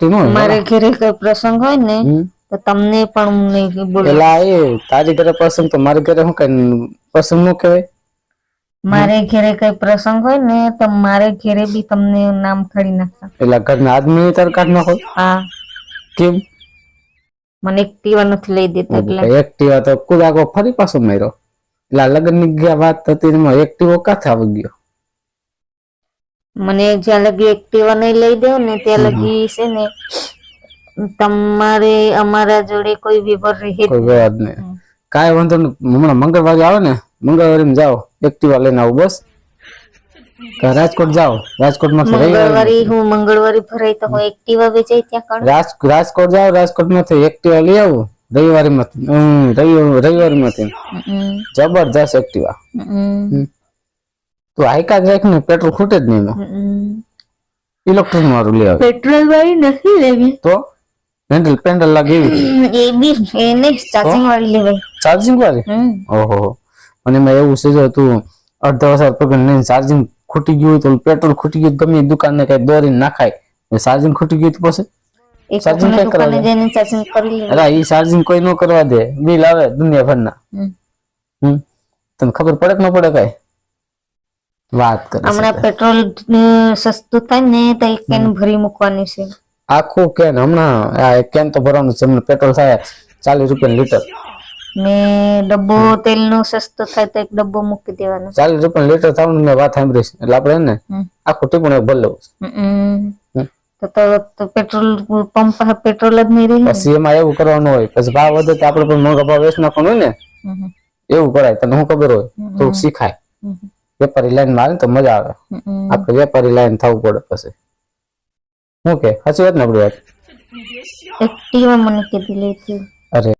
મારે ઘરે કઈ પ્રસંગ હોય ને તો તમને પણ નહીં બોલો એ તારી ઘરે પ્રસંગ તો મારે ઘરે શું કઈ પસંદ નો કહેવાય? મારે ઘરે કઈ પ્રસંગ હોય ને તો મારે ઘરે બી તમને નામ ખડી નાખતા. પેલા ઘરના આદમી તાર કાઢ નાખો. હા. કેમ? મને એક્ટિવા નથી લઈ દેતા એટલે એક્ટિવા તો કુદાકો ફરી પાછો માર્યો. એટલે લગ્નની ગયા વાત હતી એમાં એક્ટિવો કાથે આવી ગયો? મને જ્યાં લગી એક્ટિવા નહીં લઈ દો ને ત્યાં લગી છે ને તમારે અમારા જોડે કોઈ વિવર રહે કોઈ વાત નહીં. કાંઈ વાંધો નહીં હમણાં મંગળવારે આવે ને મંગળવારે જાઓ એક્ટિવા લઈને આવો બસ. રાજકોટ જાઓ રાજકોટમાંથી મંગળવારે હું મંગળવારે ફરાય તો હું એક્ટિવા વેચાય ત્યાં રાજ રાજકોટ જાઓ રાજકોટમાંથી એક્ટિવા લઈ આવું. રવિવારે માંથી રવિવારે માંથી હમ, જબરદસ્ત એક્ટિવા તું હાઈકા જ રાખ ને પેટ્રોલ ખૂટે જ નહીં ઇલેક્ટ્રિક વાળું લેવા. પેટ્રોલ વાળી નથી લેવી. તો? પેન્ડલ પેન્ડલ લાગે એવી. એ બી એને ચાર્જિંગ વાળી લેવાય. ચાર્જિંગ વાળી? ઓહો. અને મેં એવું છે જો તું અડધા વર્ષ પગડ નહીં ચાર્જિંગ ખૂટી ગયું તો પેટ્રોલ ખૂટી ગયું ગમે દુકાન ને કઈ દોરી નાખાય. ચાર્જિંગ ખૂટી ગયું તો પછી? કરવા? ચાર્જિંગ અરે ચાર્જિંગ કોઈ ન કરવા દે. બિલ આવે દુનિયાભરના. હમ. હમ. તને ખબર પડે કે ન પડે કઈ? વાત કરી હમણાં પેટ્રોલ સસ્તું થાય ને તો એક કેન ભરી મૂકવાની છે. આખું કેન હમણાં આ એક કેન તો ભરવાનું છે પેટ્રોલ થાય ચાલીસ રૂપિયા લીટર. ને ડબ્બો તેલનો સસ્તો થાય તો એક ડબ્બો મૂકી દેવાનો. ચાલીસ રૂપિયા લીટર થવાનું મેં વાત સાંભળી છે. એટલે આપણે ને આખું ટીપું એક ભર લેવું. તો પેટ્રોલ પંપ પેટ્રોલ જ નહીં રહે ને. પછી એમાં એવું કરવાનું હોય પછી ભાવ વધે તો આપણે પણ મોંઘા ભાવ વેચ નાખવાનું હોય ને. એવું કરાય તને શું ખબર હોય? તો શીખાય. વેપારી લાઈનમાં આવે તો મજા આવે. આપણે વેપારી લાઈન થવું પડે પછી. શું કે? સાચી વાત ને આપણી વાત? એક્ટિવા મને કીધી લેતી અરે.